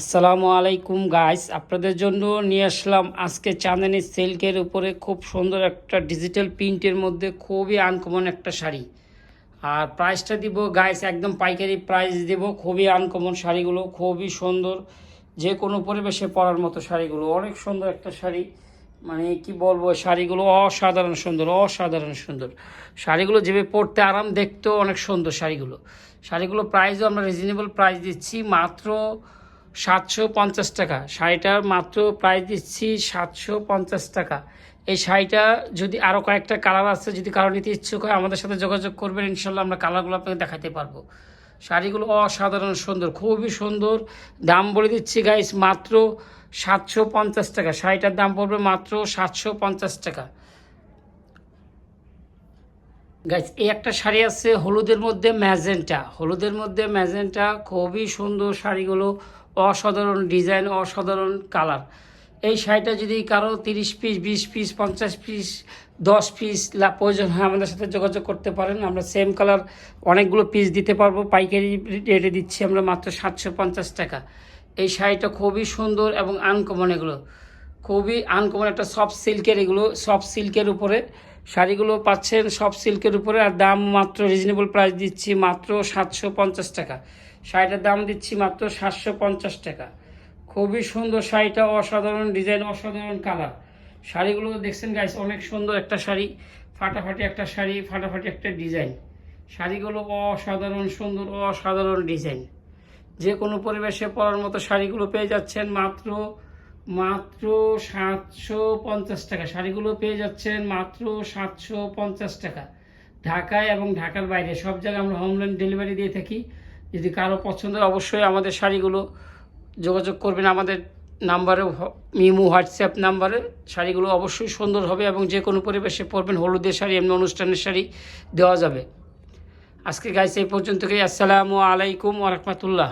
আসসালামু আলাইকুম গাইস আপনাদের জন্য নিয়ে আসলাম আজকে চাঁদানি সিল্কের উপরে খুব সুন্দর একটা ডিজিটাল প্রিন্টের মধ্যে খুবই আনকমন একটা শাড়ি। আর প্রাইসটা দিব গাইস একদম পাইকারি প্রাইস দেব, খুবই আনকমন শাড়িগুলো, খুবই সুন্দর। যে কোনো পরিবেশে পরার মতো শাড়িগুলো, অনেক সুন্দর একটা শাড়ি। মানে কি বলব, শাড়িগুলো অসাধারণ সুন্দর অসাধারণ সুন্দর। শাড়িগুলো যেভাবে পরতে আরাম, দেখতেও অনেক সুন্দর শাড়িগুলো। শাড়িগুলো প্রাইসও আমরা রিজনেবল প্রাইস দিচ্ছি, মাত্র সাতশো পঞ্চাশ টাকা। শাড়িটার মাত্র প্রাইস দিচ্ছি সাতশো পঞ্চাশ টাকা। এই শাড়িটা যদি আরও কয়েকটা কালার আছে, যদি কারও নিতে ইচ্ছুক হয়, আমাদের সাথে যোগাযোগ করবেন, ইনশাল্লাহ আমরা কালারগুলো আপনাকে দেখাতে পারব। শাড়িগুলো অসাধারণ সুন্দর, খুবই সুন্দর। দাম বলে দিচ্ছি গাইস মাত্র সাতশো পঞ্চাশ টাকা। শাড়িটার দাম পড়বে মাত্র সাতশো পঞ্চাশ টাকা। গাইস এই একটা শাড়ি আছে হলুদের মধ্যে ম্যাজেন্টা। হলুদের মধ্যে ম্যাজেন্টা, খুবই সুন্দর শাড়িগুলো, অসাধারণ ডিজাইন, অসাধারণ কালার। এই শাড়িটা যদি কারও তিরিশ পিস, বিশ পিস, পঞ্চাশ পিস, দশ পিস লা প্রয়োজন হয়, আমাদের সাথে যোগাযোগ করতে পারেন। আমরা সেম কালার অনেকগুলো পিস দিতে পারব। পাইকারি রেটে দিচ্ছি আমরা মাত্র সাতশো পঞ্চাশ টাকা। এই শাড়িটা খুবই সুন্দর এবং আনকমন এগুলো। খুবই আনকমন একটা সফট সিল্কের এগুলো সফট সিল্কের উপরে। শাড়িগুলো পাচ্ছেন সব সিল্কের উপরে, আর দাম মাত্র রিজনেবল প্রাইস দিচ্ছি মাত্র সাতশো পঞ্চাশ টাকা। শাড়িটার দাম দিচ্ছি মাত্র সাতশো পঞ্চাশ টাকা। খুবই সুন্দর শাড়িটা, অসাধারণ ডিজাইন, অসাধারণ কালার। শাড়িগুলো দেখছেন গাইস অনেক সুন্দর একটা শাড়ি, ফাটাফাটি একটা শাড়ি, ফাটাফাটি একটা ডিজাইন। শাড়িগুলো অসাধারণ সুন্দর, অসাধারণ ডিজাইন। যে কোনো পরিবেশে পরার মতো শাড়িগুলো পেয়ে যাচ্ছেন মাত্র মাত্র সাতশো পঞ্চাশ টাকা। শাড়িগুলো পেয়ে যাচ্ছেন মাত্র সাতশো পঞ্চাশ টাকা। ঢাকায় এবং ঢাকার বাইরে সব জায়গায় আমরা হোমল্যান্ড ডেলিভারি দিয়ে থাকি। যদি কারও পছন্দ হয় অবশ্যই আমাদের শাড়িগুলো যোগাযোগ করবেন। আমাদের নাম্বারে মিমু হোয়াটসঅ্যাপ নাম্বারে শাড়িগুলো অবশ্যই সুন্দর হবে এবং যে কোনো পরিবেশে পরবেন। হলুদের শাড়ি, এমনি অনুষ্ঠানের শাড়ি দেওয়া যাবে। আজকে গাইছে এই পর্যন্তই। আসসালামু আলাইকুম ওরহমতুল্লাহ